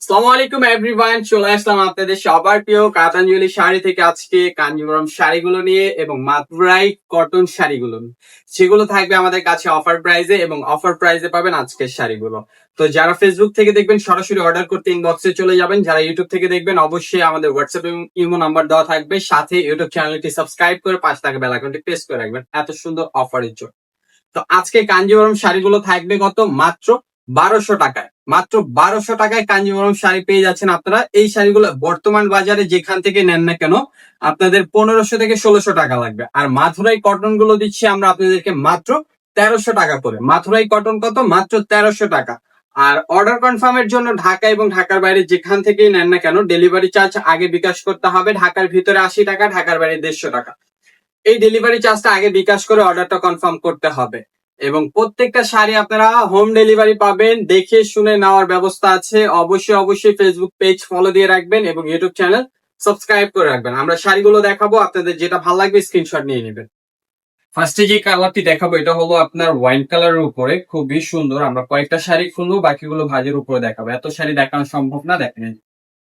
আলাইকুম এভরিওয়ান চলে আসলাম আপনাদের সবার প্রিয় কাতাঞ্জলি শাড়ি থেকে আজকে কাঞ্জিবরম শাড়িগুলো নিয়ে এবং মাত্রাই কটন শাড়িগুলো। সেগুলো থাকবে আমাদের কাছে অফার প্রাইজে এবং অফার প্রাইজে পাবেন আজকের শাড়িগুলো। তো যারা ফেসবুক থেকে দেখবেন, সরাসরি অর্ডার করতে ইনবক্সে চলে যাবেন। যারা ইউটিউব থেকে দেখবেন, অবশ্যই আমাদের হোয়াটসঅ্যাপ এবং ইমো নাম্বার দেওয়া থাকবে। সাথে ইউটিউব চ্যানেলটি সাবস্ক্রাইব করে পাঁচ টাকা বেল আইকনটি প্রেস করে রাখবেন। এত সুন্দর অফারের জন্য। তো আজকে কাঞ্জিবরম শাড়িগুলো থাকবে কত? মাত্র বারোশো টাকায়। মাত্র বারোশো টাকায় কাঞ্জিবরম শাড়ি পেয়ে যাচ্ছেন আপনারা। এই শাড়িগুলো বর্তমান বাজারে যেখান থেকে নেন না কেন, আপনাদের পনেরোশো থেকে ষোলোশো টাকা লাগবে। আর মাথুরাই কটনগুলো দিচ্ছি আমরা আপনাদেরকে মাত্র তেরোশো টাকা করে। মাথুরাই কটন কত? মাত্র তেরোশো টাকা। আর অর্ডার কনফার্মের জন্য ঢাকা এবং ঢাকার বাইরে যেখান থেকেই নেন না কেন, ডেলিভারি চার্জ আগে বিকাশ করতে হবে। ঢাকার ভিতরে আশি টাকা, ঢাকার বাইরে দেড়শো টাকা। এই ডেলিভারি চার্জটা আগে বিকাশ করে অর্ডারটা কনফার্ম করতে হবে। এবং প্রত্যেকটা শাড়ি আপনারা হোম ডেলিভারি পাবেন। দেখে শুনে নেওয়ার ব্যবস্থা আছে। অবশ্যই অবশ্যই ফেসবুক পেজ ফলো দিয়ে রাখবেন এবং ইউটিউব চ্যানেল সাবস্ক্রাইব করে রাখবেন। আমরা শাড়িগুলো দেখাবো, আপনাদের যেটা ভালো লাগবে স্ক্রিনশট নিয়ে নেবেন। ফার্স্টে যে কালারটি দেখাবো, এটা হলো আপনার ওয়াইন কালারের উপরে। খুবই সুন্দর। আমরা কয়েকটা শাড়ি খুলবো, বাকিগুলো ভাজের উপরে দেখাবো। এত শাড়ি দেখানো সম্ভব না, দেখেন।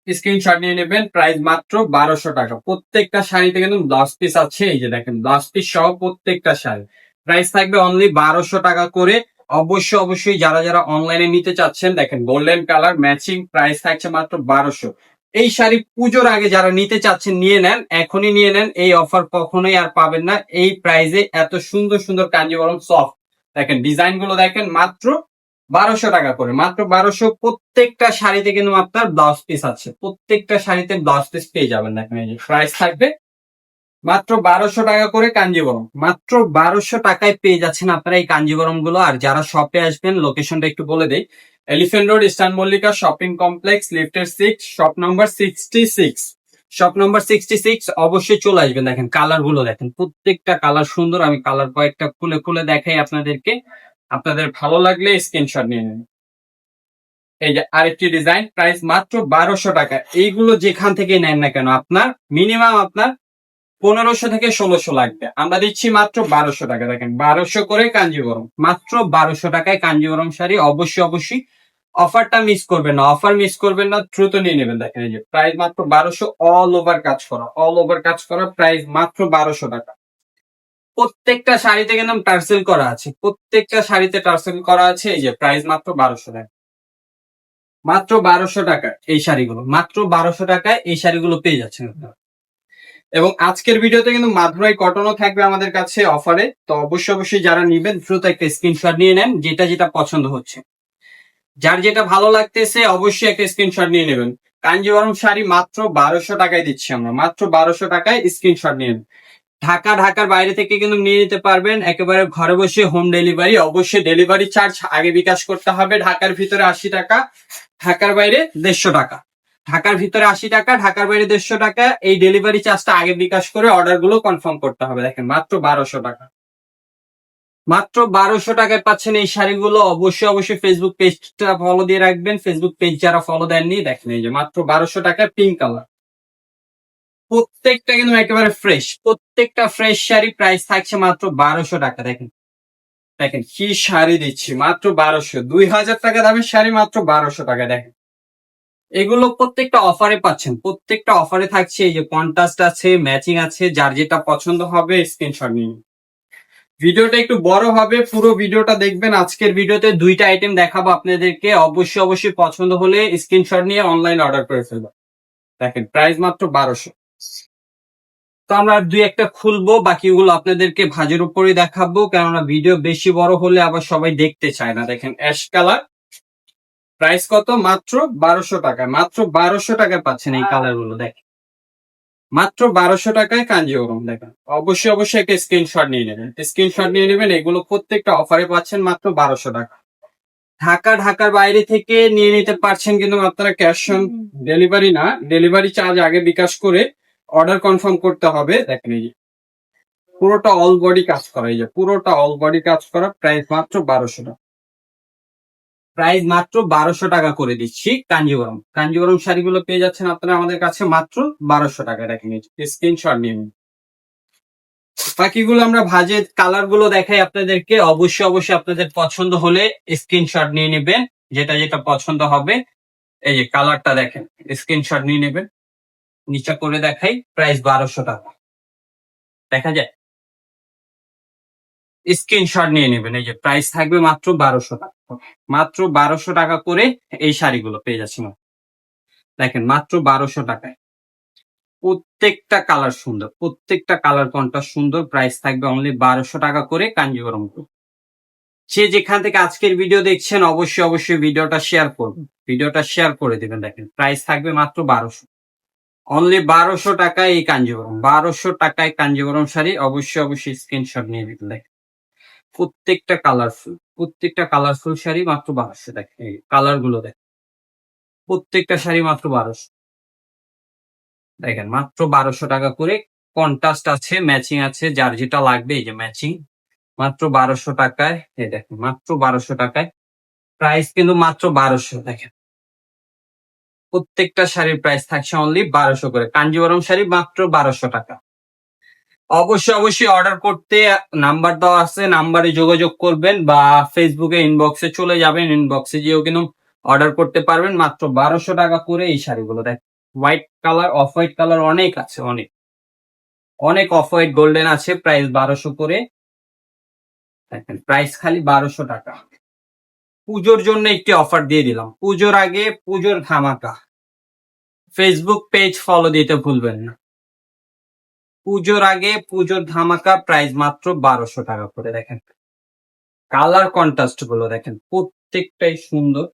স্ক্রিনশট নিয়ে নেবেন প্রাইস মাত্র বারোশো টাকা। প্রত্যেকটা শাড়িতে কিন্তু ব্লাউজ পিস আছে। এই যে দেখেন ব্লাউজ পিস সহ প্রত্যেকটা শাড়ি। প্রাইস থাকবে অনলি বারোশো টাকা করে। অবশ্যই অবশ্যই যারা যারা অনলাইনে নিতে চাচ্ছেন, দেখেন গোল্ডেন কালার ম্যাচিং প্রাইস থাকছে মাত্র বারোশো। এই শাড়ি পুজোর আগে যারা নিতে চাচ্ছেন, নিয়ে নেন, এখনই নিয়ে নেন। এই অফার কখনোই আর পাবেন না। এই প্রাইজে এত সুন্দর সুন্দর কাঞ্জিবরম সফট দেখেন ডিজাইনগুলো দেখেন মাত্র বারোশো টাকা করে। মাত্র বারোশো, প্রত্যেকটা শাড়িতে কিন্তু আপনার ব্লাউজ পিস আছে। প্রত্যেকটা শাড়িতে ব্লাউজ পিস পেয়ে যাবেন। দেখেন প্রাইস থাকবে মাত্র বারোশো টাকা করে কাঞ্জিবরম। মাত্র বারোশো টাকায় পেয়ে যাচ্ছেন আপনারা এই কাঞ্জিবরমগুলো আর যারা শপে আসবেন লোকেশনটা একটু বলে দেই। Elephant Road Eastern Mallika shopping complex লিফটের six shop number sixty six shop number sixty six অবশ্যই চলে আসবেন। দেখেন কালারগুলো দেখেন, প্রত্যেকটা কালার সুন্দর। আমি কালার কয়েকটা খুলে খুলে দেখাই আপনাদেরকে। আপনাদের ভালো লাগলে স্ক্রিনশট নিয়ে নেন এই যে আরেকটি ডিজাইন প্রাইস মাত্র বারোশো টাকা। এইগুলো যেখান থেকে নেন না কেন, আপনার মিনিমাম আপনার পনেরোশো থেকে ষোলোশো লাগবে। আমরা দিচ্ছি মাত্র বারোশো টাকা। দেখেন, বারোশো করে কাঞ্জিবরম মাত্র বারোশো টাকায় কাঞ্জিবরম শাড়ি। অবশ্যই অবশ্যই অফারটা মিস করবেন না। অফার মিস করবেন না, দ্রুত নিয়ে নেবেন। দেখেন, এই যে প্রাইস মাত্র বারোশো অল ওভার কাজ করা। অল ওভার কাজ করা প্রাইস মাত্র বারোশো টাকা। প্রত্যেকটা শাড়িতে কিন্তু টার্সেল করা আছে। প্রত্যেকটা শাড়িতে টার্সেল করা আছে। এই যে প্রাইস মাত্র বারোশো টাকা। মাত্র বারোশো টাকা এই শাড়িগুলো। মাত্র বারোশো টাকায় এই শাড়িগুলো পেয়ে যাচ্ছেন আপনারা। এবং আজকের ভিডিওতে কিন্তু মাধুরাই কটনও থাকবে আমাদের কাছে অফারে তো অবশ্যই অবশ্যই যারা নিবেন, দ্রুত একটা স্ক্রিনশট নিয়ে নেন, যেটা যেটা পছন্দ হচ্ছে। যার যেটা ভালো লাগতেছে, অবশ্যই একটা স্ক্রিনশট নিয়ে নেবেন। কাঞ্জিবরম শাড়ি মাত্র বারোশো টাকায় দিচ্ছি আমরা। মাত্র বারোশো টাকায় স্ক্রিনশট নিয়ে ঢাকা, ঢাকার বাইরে থেকে কিন্তু নিয়ে নিতে পারবেন। একেবারে ঘরে বসে হোম ডেলিভারি অবশ্যই ডেলিভারি চার্জ আগে বিকাশ করতে হবে। ঢাকার ভিতরে আশি টাকা, ঢাকার বাইরে দেড়শো টাকা। ঢাকার ভিতরে আশি টাকা, ঢাকার বাইরে দেড়শো টাকা, এই ডেলিভারি চার্জটা আগে বিকাশ করে অর্ডারগুলো কনফার্ম করতে হবে। দেখেন, মাত্র বারোশো টাকা। মাত্র বারোশো টাকায় পাচ্ছেন এই শাড়িগুলো। অবশ্যই অবশ্যই ফেসবুক পেজটা ফলো দিয়ে রাখবেন। ফেসবুক পেজ যারা ফলো দেননি, দেখেন এই যে মাত্র বারোশো টাকায় পিঙ্ক কালার প্রত্যেকটা কিন্তু একেবারে ফ্রেশ প্রত্যেকটা ফ্রেশ শাড়ি প্রাইস থাকছে মাত্র বারোশো টাকা। দেখেন দেখেন কি শাড়ি দিচ্ছি। মাত্র বারোশো। দুই হাজার টাকা দামের শাড়ি মাত্র বারোশো টাকা। দেখেন এগুলো প্রত্যেকটা অফারে পাচ্ছেন। প্রত্যেকটা অফারে থাকছে এই যে কন্ট্রাস্ট আছে ম্যাচিং আছে, যার যেটা পছন্দ হবে স্ক্রিনশট নিন। ভিডিওটা একটু বড় হবে, পুরো ভিডিওটা দেখবেন। আজকের ভিডিওতে দুইটা আইটেম দেখাবো আপনাদেরকে। অবশ্যই অবশ্যই পছন্দ হলে স্ক্রিনশট নিয়ে অনলাইন অর্ডার করে ফেলব দেখেন প্রাইস মাত্র বারোশো। তো আমরা দুই একটা খুলবো, বাকিগুলো আপনাদেরকে ভাজের উপরে দেখাবো। কেননা ভিডিও বেশি বড় হলে আবার সবাই দেখতে চায় না। দেখেন অ্যাশ কালার প্রাইস কত? মাত্র বারোশো টাকায়। মাত্র বারোশো টাকায় পাচ্ছেন এই কালারগুলো দেখেন। মাত্র বারোশো টাকায় কাঞ্জিওরম দেখেন। অবশ্যই অবশ্যই একটা স্ক্রিনশট নিয়ে নেবেন। স্ক্রিনশট নিয়ে নেবেন এগুলো প্রত্যেকটা অফারে পাচ্ছেন মাত্র বারোশো টাকা। ঢাকা ঢাকার বাইরে থেকে নিয়ে নিতে পারছেন কিন্তু আপনারা ক্যাশ অন ডেলিভারি না। ডেলিভারি চার্জ আগে বিকাশ করে অর্ডার কনফার্ম করতে হবে। দেখেন এই যে। পুরোটা অল বডি কাজ করা এই যে পুরোটা অল বডি কাজ করা প্রাইস মাত্র বারোশো টাকা। প্রাইস মাত্র বারোশো টাকা করে দিচ্ছি কাঞ্জিবরম। কাঞ্জিবরম শাড়িগুলো পেয়ে যাচ্ছেন আপনারা আমাদের কাছে মাত্র বারোশো টাকা। দেখেন স্ক্রিনশট নিয়ে নিন। বাকিগুলো আমরা ভাজে কালারগুলো দেখাই আপনাদেরকে। অবশ্যই অবশ্যই আপনাদের পছন্দ হলে স্ক্রিনশট নিয়ে নেবেন। যেটা যেটা পছন্দ হবে, এই যে কালারটা দেখেন স্ক্রিনশট নিয়ে নেবেন। নিচা করে দেখাই প্রাইস বারোশো টাকা। দেখা যায় স্ক্রিনশট নিয়ে নেবেন। এই যে প্রাইস থাকবে মাত্র বারোশো টাকা। মাত্র বারোশো টাকা করে এই শাড়িগুলো পেয়ে যাচ্ছি আমরা। দেখেন, মাত্র বারোশো টাকায়। প্রত্যেকটা কালার সুন্দর, প্রত্যেকটা কালার কোনটা সুন্দর প্রাইস থাকবে অনলি বারোশো টাকা করে কাঞ্জিবরম সে যেখান থেকে আজকের ভিডিও দেখছেন, অবশ্যই অবশ্যই ভিডিওটা শেয়ার করবেন ভিডিওটা শেয়ার করে দিবেন, দেখেন প্রাইস থাকবে মাত্র বারোশো। অনলি বারোশো টাকায় এই কাঞ্জিবরম, বারোশো টাকায় কাঞ্জিবরম শাড়ি, অবশ্যই অবশ্যই স্ক্রিনশট নিয়ে দেখেন। প্রত্যেকটা কালারফুল প্রত্যেকটা কালারফুল শাড়ি মাত্র বারোশো এই কালারগুলো দেখেন প্রত্যেকটা শাড়ি মাত্র বারোশো। দেখেন, মাত্র বারোশো টাকা করে কন্ট্রাস্ট আছে ম্যাচিং আছে, যার যেটা লাগবে, এই যে ম্যাচিং মাত্র বারোশো টাকায়, এই দেখেন, মাত্র বারোশো টাকায়। প্রাইস কিন্তু মাত্র বারোশো, দেখেন। প্রত্যেকটা শাড়ির প্রাইস থাকছে অনলি বারোশো করে। কাঞ্জিবরম শাড়ি মাত্র বারোশো টাকা। অবশ্যই অবশ্যই অর্ডার করতে নাম্বার দেওয়া আছে নাম্বারে যোগাযোগ করবেন বা ফেসবুকে ইনবক্সে চলে যাবেন ইনবক্সে গিয়েও কিন্তু অর্ডার করতে পারবেন। মাত্র বারোশো টাকা করে এই শাড়িগুলো দেখ white colour off white colour অনেক আছে, অনেক। অনেক অফ হোয়াইট গোল্ডেন আছে প্রাইস বারোশো করে। দেখেন প্রাইস খালি বারোশো টাকা। পুজোর জন্য একটি অফার দিয়ে দিলাম। পুজোর আগে পুজোর ধামাকা। ফেসবুক পেজ ফলো দিতে ভুলবেন না। পুজোর আগে পুজোর ধামাকা প্রাইস মাত্র বারোশো টাকা করে, দেখেন। কালার কন্ট্রাস্টগুলো, দেখেন, প্রত্যেকটাই সুন্দর।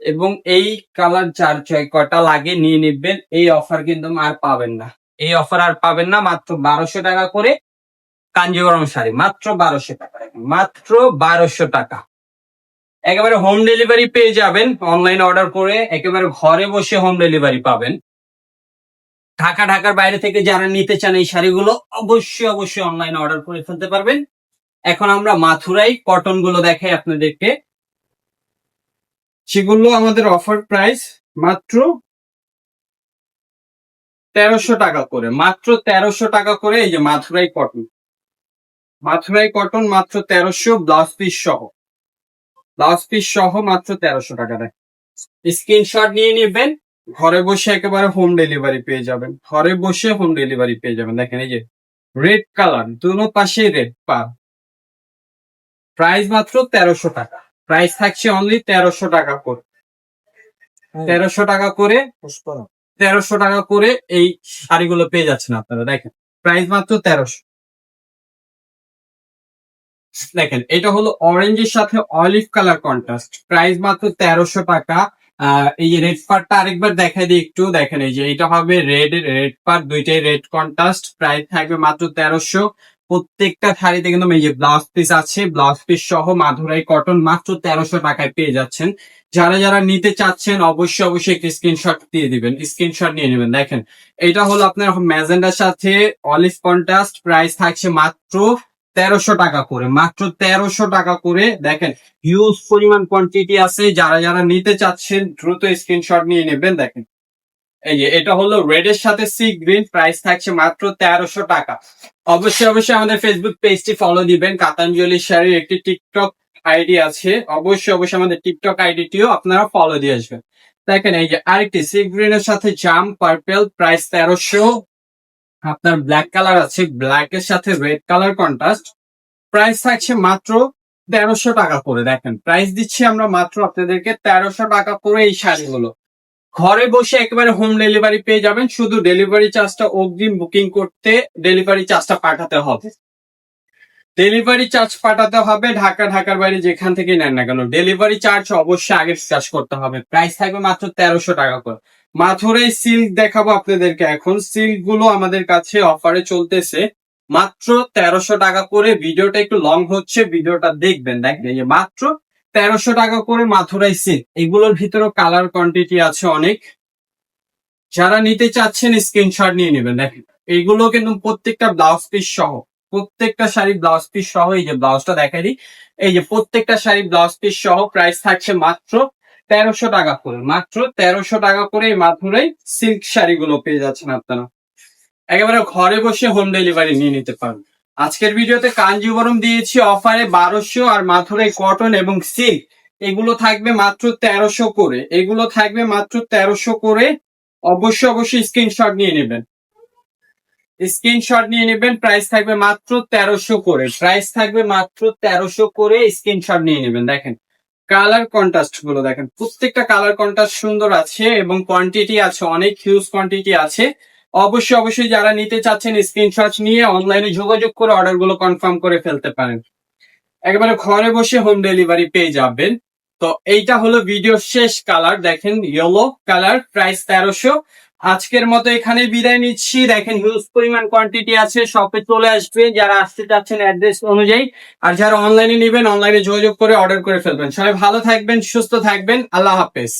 এবং এই কালার চার ছয় কটা লাগে নিয়ে নিবেন, এই অফার কিন্তু আর পাবেন না। এই অফার আর পাবেন না, মাত্র বারোশো টাকা করে কাঞ্জিবরম শাড়ি, মাত্র বারোশো টাকা। মাত্র বারোশো টাকা। একেবারে হোম ডেলিভারি পেয়ে যাবেন অনলাইন অর্ডার করে একেবারে ঘরে বসে হোম ডেলিভারি পাবেন। ঢাকা, ঢাকার বাইরে থেকে যারা নিতে চান এই শাড়িগুলো অবশ্যই অবশ্যই অনলাইনে অর্ডার করে ফেলতে পারবেন। এখন আমরা মাথুরাই কটনগুলো দেখাই আপনাদেরকে। সেগুলো আমাদের অফার প্রাইস মাত্র তেরোশো টাকা করে, মাত্র তেরোশো টাকা করে এই যে মাথুরাই কটন মাথুরাই কটন মাত্র তেরোশো ব্লাউজ পিস সহ। ব্লাউজ পিস সহ মাত্র তেরোশো টাকা দেয় স্ক্রিনশট নিয়ে নেবেন ঘরে বসে একেবারে হোম ডেলিভারি পেয়ে যাবেন। ঘরে বসে হোম ডেলিভারি পেয়ে যাবেন। দেখেন এই যে রেড কালার দুনো পাশে রেড পা। প্রাইস মাত্র তেরোশো টাকা। প্রাইস থাকছে অনলি তেরোশো টাকা করে। তেরোশো টাকা করে তেরোশো টাকা করে এই শাড়িগুলো পেয়ে যাচ্ছেন আপনারা। দেখেন প্রাইস মাত্র তেরোশো। দেখেন এটা হলো অরেঞ্জের সাথে অলিভ কালার কন্ট্রাস্ট প্রাইস মাত্র তেরোশো টাকা। এই যে রেড পার্টটা আরেকবার দেখাই দিই, একটু দেখেন এই যে, এটা হবে রেড রেড পার্ট দুইটাই রেড কন্ট্রাস্ট প্রাইস থাকবে মাত্র তেরোশো। প্রত্যেকটা শাড়িতে কিন্তু এই যে ব্লাউজ পিস আছে ব্লাউজ পিস সহ মাধুরাই কটন মাত্র তেরোশো টাকায় পেয়ে যাচ্ছেন। যারা যারা নিতে চাচ্ছেন, অবশ্যই অবশ্যই একটি স্ক্রিনশট দিয়ে দিবেন স্ক্রিনশট নিয়ে নেবেন। দেখেন, এটা হলো আপনার ম্যাজেন্ডার সাথে অলিভ কন্ট্রাস্ট প্রাইস থাকছে মাত্র তেরোশো টাকা করে, মাত্র তেরোশো টাকা করে। দেখেন হিউজ পরিমাণ কোয়ান্টিটি আছে। যারা যারা নিতে চাচ্ছেন, দ্রুত স্ক্রিনশট নিয়ে নেবেন। দেখেন, এই যে, এটা হলো রেড এর সাথে সি গ্রিন প্রাইস থাকছে মাত্র তেরোশো টাকা। অবশ্যই অবশ্যই আমাদের ফেসবুক পেজটি ফলো দিবেন। কাতাঞ্জলি শাড়ির একটি টিকটক আইডি আছে। অবশ্যই অবশ্যই আমাদের টিকটক আইডিটিও আপনারা ফলো দিয়ে আসবেন। দেখেন, এই যে, আরেকটি সি গ্রিন এর সাথে জাম পার্পেল প্রাইস তেরোশো। আপনার ব্ল্যাক কালার আছে ব্ল্যাক এর সাথে রেড কালার কন্ট্রাস্ট প্রাইস থাকছে মাত্র তেরোশো টাকা করে, দেখেন। প্রাইস দিচ্ছি আমরা মাত্র আপনাদেরকে তেরোশো টাকা করে এই শাড়িগুলো। ঘরে বসে একেবারে হোম ডেলিভারি পেয়ে যাবেন, শুধু ডেলিভারি চার্জটা অগ্রিম বুকিং করতে ডেলিভারি চার্জটা পাঠাতে হবে। ডেলিভারি চার্জ পাঠাতে হবে ঢাকা, ঢাকার বাইরে যেখান থেকে নেন না কেন। ডেলিভারি চার্জ অবশ্যই আগে চার্জ করতে হবে। প্রাইস থাকবে মাত্র তেরোশো টাকা করে। মাথুরাই সিল্ক দেখাবো আপনাদেরকে এখন। সিল্কগুলো আমাদের কাছে অফারে চলতেছে। মাত্র তেরোশো টাকা করে। ভিডিওটা একটু লং হচ্ছে, ভিডিওটা দেখবেন। যে মাত্র তেরোশো টাকা করে মাথুরাই সিল্ক এগুলোর ভিতরে কালার কোয়ান্টিটি আছে অনেক। যারা নিতে চাচ্ছেন স্ক্রিনশট নিয়ে নেবেন। দেখেন এইগুলো কিন্তু প্রত্যেকটা ব্লাউজ পিস সহ, প্রত্যেকটা শাড়ি ব্লাউজ পিস সহ, এই যে ব্লাউজটা দেখাই এই যে প্রত্যেকটা শাড়ি ব্লাউজ পিস সহ প্রাইস থাকছে মাত্র তেরোশো টাকা করে। মাত্র তেরোশো টাকা করে এই মাথুরাই সিল্ক শাড়িগুলো পেয়ে যাচ্ছেন আপনারা। একেবারে ঘরে বসে হোম ডেলিভারি নিয়ে নিতে পারবেন। আজকের ভিডিওতে কাঞ্জিবরম দিয়েছি অফারে বারোশো আর মাথুরাই কটন এবং সিল্ক এগুলো থাকবে মাত্র তেরোশো করে। এগুলো থাকবে মাত্র তেরোশো করে। অবশ্যই অবশ্যই স্ক্রিনশট নিয়ে নেবেন। স্ক্রিনশট নিয়ে নেবেন প্রাইস থাকবে মাত্র তেরোশো করে। প্রাইস থাকবে মাত্র তেরোশো করে স্ক্রিনশট নিয়ে নেবেন। দেখেন কালার কন্ট্রাস্টগুলো দেখেন। প্রত্যেকটা কালার কন্ট্রাস্ট সুন্দর আছে এবং কোয়ান্টিটি আছে, অনেক হিউজ কোয়ান্টিটি আছে। অবশ্যই অবশ্যই যারা নিতে চাচ্ছেন স্ক্রিনশট নিয়ে অনলাইনে যোগাযোগ করে অর্ডারগুলো কনফার্ম করে ফেলতে পারেন। একেবারে ঘরে বসে হোম ডেলিভারি পেয়ে যাবেন। তো এইটা হলো ভিডিও শেষ কালার দেখেন ইয়েলো কালার প্রাইস তেরোশো। আজকের মতো এখানে বিদায় নিচ্ছি। দেখেন হিউজ পরিমাণ কোয়ান্টিটি আছে শপে চলে আসবে, যারা আসতে চাচ্ছেন অ্যাড্রেস অনুযায়ী। আর যারা অনলাইনে নেবেন অনলাইনে যোগাযোগ করে অর্ডার করে ফেলবেন। সবাই ভালো থাকবেন, সুস্থ থাকবেন। আল্লাহ হাফেজ।